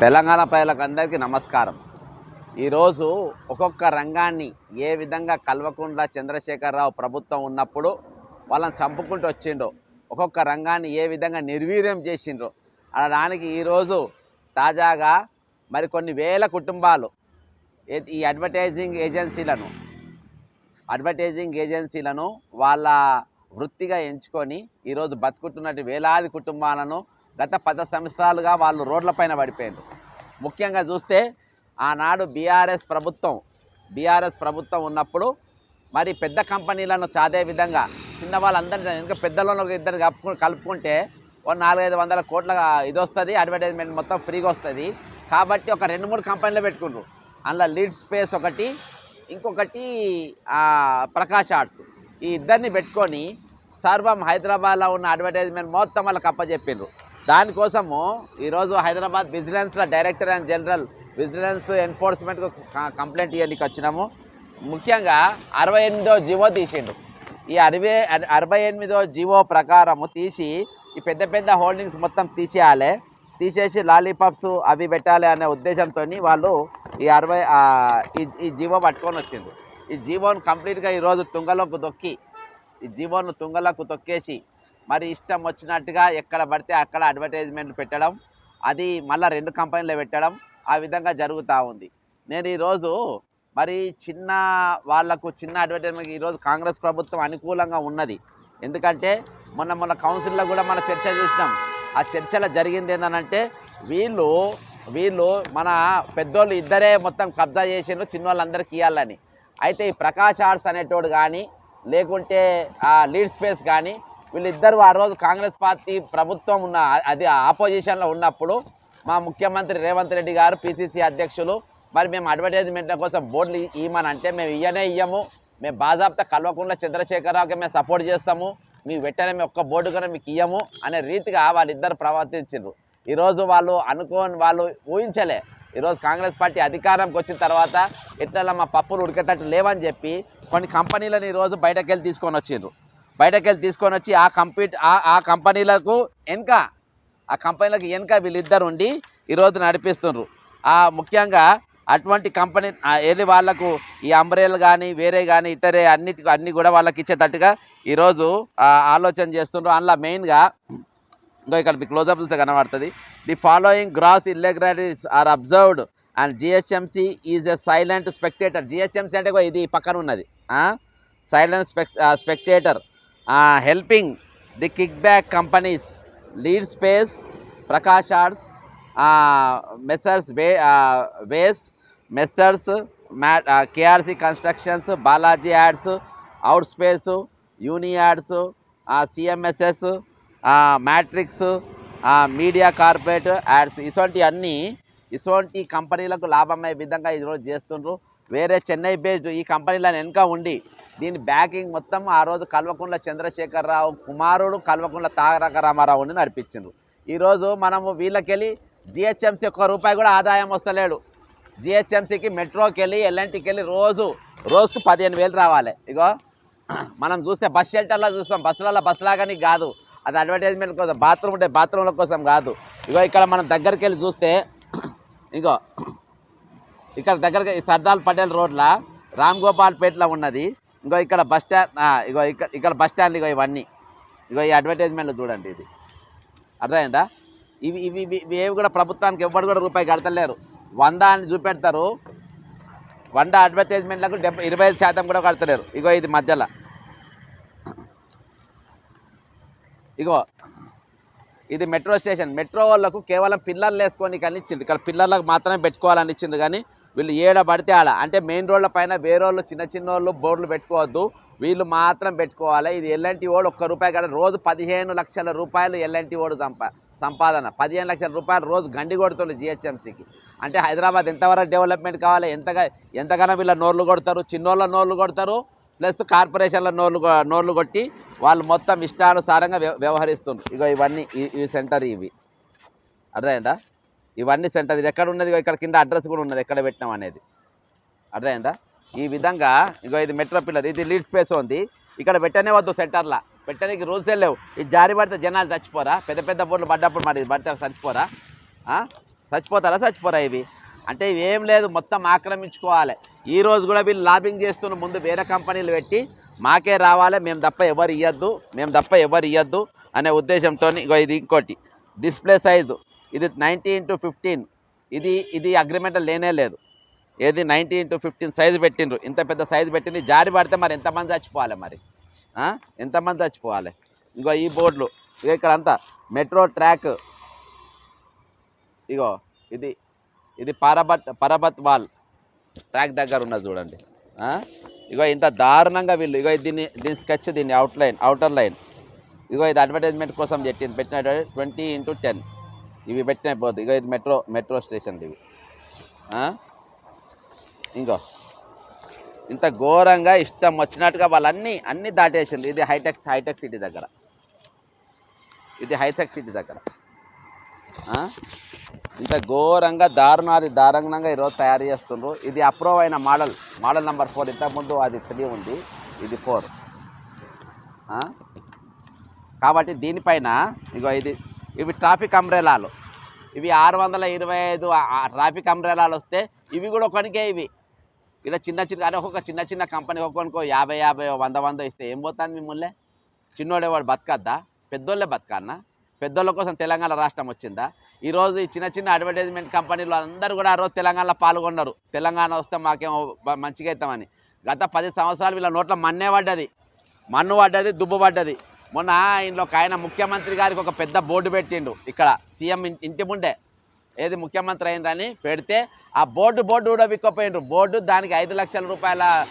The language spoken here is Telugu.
తెలంగాణ ప్రజలకు అందరికీ నమస్కారం. ఈరోజు ఒక్కొక్క రంగాన్ని ఏ విధంగా కల్వకుండా చంద్రశేఖరరావు ప్రభుత్వం ఉన్నప్పుడు వాళ్ళని చంపుకుంటూ వచ్చిండ్రో. ఒక్కొక్క రంగాన్ని ఏ విధంగా నిర్వీర్యం చేసిండ్రో. అలా దానికి ఈరోజు తాజాగా మరి కొన్ని వేల కుటుంబాలు ఈ అడ్వర్టైజింగ్ ఏజెన్సీలను అడ్వర్టైజింగ్ ఏజెన్సీలను వాళ్ళ వృత్తిగా ఎంచుకొని ఈరోజు బతుకుతున్నట్టు వేలాది కుటుంబాలను గత పద సంవత్సరాలుగా వాళ్ళు రోడ్లపైన పడిపోయారు ముఖ్యంగా చూస్తే ఆనాడు బీఆర్ఎస్ ప్రభుత్వం బీఆర్ఎస్ ప్రభుత్వం ఉన్నప్పుడు మరి పెద్ద కంపెనీలను చాదే విధంగా చిన్న వాళ్ళందరినీ ఇంకా పెద్దలను ఒక ఇద్దరు కలుపు కలుపుకుంటే ఓ నాలుగైదు వందల కోట్ల ఇది వస్తుంది అడ్వర్టైజ్మెంట్ మొత్తం ఫ్రీగా వస్తుంది. కాబట్టి ఒక రెండు మూడు కంపెనీలు పెట్టుకుండ్రు. అందులో లీడ్ స్పేస్ ఒకటి ఇంకొకటి ప్రకాష్ ఆర్ట్స్. ఈ ఇద్దరిని పెట్టుకొని సర్వం హైదరాబాద్లో ఉన్న అడ్వర్టైజ్మెంట్ మొత్తం వాళ్ళకి అప్పచెప్పిండ్రు. దానికోసము ఈరోజు హైదరాబాద్ విజిలెన్స్లో డైరెక్టర్ అండ్ జనరల్ విజిలెన్స్ ఎన్ఫోర్స్మెంట్కు కంప్లైంట్ ఇవ్వడానికి వచ్చినాము. ముఖ్యంగా అరవై ఎనిమిదో జీవో తీసిండు. ఈ అరవై అరవై ఎనిమిదో జీవో ప్రకారము తీసి ఈ పెద్ద పెద్ద హోల్డింగ్స్ మొత్తం తీసేయాలి. తీసేసి లాలీపాప్స్ అవి పెట్టాలి అనే ఉద్దేశంతో వాళ్ళు ఈ అరవై ఈ ఈ జీవో పట్టుకొని వచ్చిండ్రు. ఈ జీవోను కంప్లీట్గా ఈరోజు తుంగలోకి దొక్కి ఈ జీవోను తుంగలకు తొక్కేసి మరి ఇష్టం వచ్చినట్టుగా ఎక్కడ పడితే అక్కడ అడ్వర్టైజ్మెంట్ పెట్టడం అది మళ్ళీ రెండు కంపెనీలు పెట్టడం ఆ విధంగా జరుగుతూ ఉంది. నేను ఈరోజు మరి చిన్న వాళ్ళకు చిన్న అడ్వర్టైజ్మెంట్ ఈరోజు కాంగ్రెస్ ప్రభుత్వం అనుకూలంగా ఉన్నది. ఎందుకంటే మొన్న మొన్న కౌన్సిల్లో కూడా మన చర్చ చూసినాం. ఆ చర్చలో జరిగింది ఏంటంటే వీళ్ళు వీళ్ళు మన పెద్దోళ్ళు ఇద్దరే మొత్తం కబ్జా చేసిండ్రు చిన్న వాళ్ళందరికీ ఇవ్వాలని అయితే ఈ ప్రకాష్ ఆర్ట్స్ అనేటోడు కానీ లేకుంటే ఆ లీడ్ స్పేస్ కానీ వీళ్ళిద్దరు ఆ రోజు కాంగ్రెస్ పార్టీ ప్రభుత్వం ఉన్న అది ఆపోజిషన్లో ఉన్నప్పుడు మా ముఖ్యమంత్రి రేవంత్ రెడ్డి గారు పిసిసి అధ్యక్షులు మరి మేము అడ్వర్టైజ్మెంట్ల కోసం బోర్డులు ఇవ్వమని అంటే మేము ఇయ్యనే ఇయ్యము. మేము బాజాబ్తా కల్వకుండా చంద్రశేఖరరావుకి మేము సపోర్ట్ చేస్తాము. మీకు వెంటనే మేము ఒక్క బోర్డు కూడా మీకు ఇయ్యము అనే రీతిగా వాళ్ళిద్దరు ప్రవర్తించారు ఈరోజు వాళ్ళు అనుకోని వాళ్ళు ఊహించలే. ఈరోజు కాంగ్రెస్ పార్టీ అధికారంకి వచ్చిన తర్వాత ఎట్లా మా పప్పులు ఉడికేటట్టు లేవని చెప్పి కొన్ని కంపెనీలను ఈరోజు బయటకెళ్ళి తీసుకొని వచ్చిండ్రు. బయటకెళ్ళి తీసుకొని వచ్చి ఆ కంపీ ఆ ఆ కంపెనీలకు వెనుక ఆ కంపెనీలకు వెనుక వీళ్ళిద్దరు ఉండి ఈరోజు నడిపిస్తుండ్రు. ఆ ముఖ్యంగా అటువంటి కంపెనీ ఏది వాళ్ళకు ఈ అంబ్రేలు కానీ వేరే కానీ ఇతరే అన్నిటి అన్ని కూడా వాళ్ళకి ఇచ్చేటట్టుగా ఈరోజు ఆలోచన చేస్తుండ్రు. అందులో మెయిన్గా ఇంకా ఇక్కడ మీకు క్లోజప్ చూస్తే కనబడుతుంది. The following gross irregularities are observed and GHMC is a silent spectator GHMC అంటే ఇది పక్కన ఉన్నది. Silent spec spectator helping the kickback companies lead space Prakash arts messrs way ways messrs mat KRC constructions Balaji ads out space uni ads CMSS matrix media corporate ads ఇటువంటి అన్నీ ఇటువంటి కంపెనీలకు లాభమయ్యే విధంగా ఈరోజు చేస్తుండ్రు. వేరే చెన్నై బేస్డ్ ఈ కంపెనీలను వెనుక ఉండి దీని బ్యాకింగ్ మొత్తం ఆ రోజు కల్వకుంట్ల చంద్రశేఖరరావు కుమారుడు కల్వకుంట్ల తారక రామారావుని నడిపించిండ్రు. ఈరోజు మనము వీళ్ళకెళ్ళి జిహెచ్ఎంసీ ఒక్క రూపాయి కూడా ఆదాయం వస్తలేడు జిహెచ్ఎంసీకి మెట్రోకి వెళ్ళి ఎల్ఎన్టీకి వెళ్ళి రోజు రోజుకు పదిహేను వేలు రావాలి. ఇగో మనం చూస్తే బస్ షెల్టర్లో చూస్తాం. బస్సులలో బస్సులాగానే కాదు. అది అడ్వర్టైజ్మెంట్ కోసం బాత్రూమ్ ఉంటే బాత్రూమ్ల కోసం కాదు. ఇగో ఇక్కడ మనం దగ్గరికి వెళ్ళి చూస్తే ఇగో ఇక్కడ దగ్గరగా సర్దార్ పటేల్ రోడ్ల రామ్ గోపాల్ పేటలో ఉన్నది. ఇంకో ఇక్కడ బస్ స్టాండ్ ఇగో ఇక్కడ ఇక్కడ బస్ స్టాండ్ ఇగో ఇవన్నీ. ఇగో ఈ అడ్వర్టైజ్మెంట్లు చూడండి ఇది. అర్థమైందా? ఇవి ఇవి ఇవి ఏవి కూడా ప్రభుత్వానికి ఎవ్వరు కూడా రూపాయి కడతలేరు. వంద అని చూపెడతారు. వంద అడ్వర్టైజ్మెంట్లకు డెబ్బై ఇరవై ఐదు శాతం కూడా కడతలేరు. ఇగో ఇది మధ్యలో. ఇగో ఇది మెట్రో స్టేషన్. మెట్రో వాళ్ళకు కేవలం పిల్లర్లు వేసుకొని కానీ ఇచ్చింది ఇక్కడ పిల్లర్లకు మాత్రమే పెట్టుకోవాలని ఇచ్చింది కానీ వీళ్ళు ఏడ పడితే ఆడ. అంటే మెయిన్ రోడ్ల పైన వేరే వాళ్ళు చిన్న చిన్న వాళ్ళు బోర్డులు పెట్టుకోవద్దు. వీళ్ళు మాత్రం పెట్టుకోవాలి. ఇది ఎల్ఎన్టీ ఓడు ఒక్క రూపాయి కాదు. రోజు పదిహేను లక్షల రూపాయలు ఎల్ఎన్టీ ఓడు సంపా సంపాదన. పదిహేను లక్షల రూపాయలు రోజు గండి కొడుతుంది జిహెచ్ఎంసీకి. అంటే హైదరాబాద్ ఎంతవరకు డెవలప్మెంట్ కావాలి? ఎంతగా ఎంతగానో వీళ్ళ నోర్లు కొడతారు. చిన్నోళ్ళ నోర్లు కొడతారు. ప్లస్ కార్పొరేషన్ల నోర్లు నోర్లు కొట్టి వాళ్ళు మొత్తం ఇష్టానుసారంగా వ్యవ వ్యవహరిస్తున్నారు ఇగో ఇవన్నీ ఈ- సెంటర్ ఇవి. అర్థమైందా? ఇవన్నీ సెంటర్. ఇది ఎక్కడ ఉన్నది? ఇక్కడ కింద అడ్రస్ కూడా ఉన్నది. ఎక్కడ పెట్టినాం అనేది. అర్థమైందా? ఈ విధంగా ఇగో ఇది మెట్రో పిల్లర్. ఇది లీడ్ స్పేస్ ఉంది. ఇక్కడ పెట్టనే వద్దు సెంటర్లో. పెట్టడానికి రూల్సే లేవు. ఇది జారి పడితే జనాలు చచ్చిపోరా? పెద్ద పెద్ద బోర్లు పడ్డప్పుడు మరి పడితే చచ్చిపోరా? చచ్చిపోతారా? చచ్చిపోరా ఇవి? అంటే ఏం లేదు మొత్తం ఆక్రమించుకోవాలి. ఈ రోజు కూడా వీళ్ళు లాబింగ్ చేస్తున్న ముందు వేరే కంపెనీలు పెట్టి మాకే రావాలి మేము తప్ప ఎవరు ఇవ్వద్దు మేము తప్ప ఎవరు ఇవ్వద్దు అనే ఉద్దేశంతో ఇగో ఇది ఇంకోటి. డిస్ప్లే సైజు ఇది నైంటీ ఇంటూ ఫిఫ్టీన్. ఇది ఇది అగ్రిమెంట్ లేనే లేదు. ఏది నైంటీ ఇంటూ ఫిఫ్టీన్ సైజు పెట్టిండ్రు. ఇంత పెద్ద సైజు పెట్టింది జారి పడితే మరి ఎంతమంది చచ్చిపోవాలి మరి? ఎంతమంది చచ్చిపోవాలి? ఇంకో ఈ బోర్డులు. ఇక ఇక్కడ అంతా మెట్రో ట్రాక్. ఇగో ఇది ఇది పరబత్ పరబత్ వాల్ ట్రాక్ దగ్గర ఉన్నది చూడండి. ఇగో ఇంత దారుణంగా వీళ్ళు ఇగో దీన్ని దీని స్కెచ్ దీన్ని అవుట్ లైన్ అవుటర్ లైన్. ఇగో ఇది అడ్వర్టైజ్మెంట్ కోసం పెట్టింది పెట్టిన ట్వంటీ ఇంటూ టెన్. ఇవి పెట్టిన పోదు ఇగో ఇది మెట్రో మెట్రో స్టేషన్ ఇవి. ఇంకో. ఇంత ఘోరంగా ఇష్టం వచ్చినట్టుగా వాళ్ళన్నీ అన్నీ దాటేసింది ఇది హైటెక్ హైటెక్ సిటీ దగ్గర. ఇది హైటెక్ సిటీ దగ్గర. ఇంత ఘోరంగా దారుణాది దారుణంగా ఈరోజు తయారు చేస్తుండ్రు. ఇది అప్రూవ్ అయిన మోడల్ మోడల్ నెంబర్ ఫోర్ ఇంతకుముందు అది త్రీ ఉంది. ఇది ఫోర్ కాబట్టి దీనిపైన ఇగో ఇది ఇవి ట్రాఫిక్ అంబ్రెలాలు ఇవి ఆరు వందల ఇరవై ఐదు ట్రాఫిక్ అంబ్రెలాలు వస్తే ఇవి కూడా కొనికే ఇవి. ఇలా చిన్న చిన్న అదే ఒక్కొక్క చిన్న చిన్న కంపెనీ ఒక్కొక్కనికో యాభై యాభై వంద వంద ఇస్తే ఏం పోతాను మిమ్మల్ని? చిన్నోడేవాడు బతకద్దా? పెద్దోళ్ళే బతకన్నా పెద్దల కోసం తెలంగాణ రాష్ట్రం వచ్చిందా? ఈరోజు ఈ చిన్న చిన్న అడ్వర్టైజ్మెంట్ కంపెనీలు అందరూ కూడా ఆ రోజు తెలంగాణలో పాల్గొన్నారు. తెలంగాణ వస్తే మాకేమో మంచిగా అవుతామని. గత పది సంవత్సరాలు వీళ్ళ నోట్లో మన్నే పడ్డది. మన్ను పడ్డది దుబ్బు పడ్డది. మొన్న ఇంట్లో ఒక ఆయన ముఖ్యమంత్రి గారికి ఒక పెద్ద బోర్డు పెట్టిండు ఇక్కడ. సీఎం ఇంటి ముందే. ఏది ముఖ్యమంత్రి అయిందని పెడితే ఆ బోర్డు బోర్డు కూడా విక్కపోయిండ్రు. బోర్డు దానికి ఐదు లక్షల రూపాయల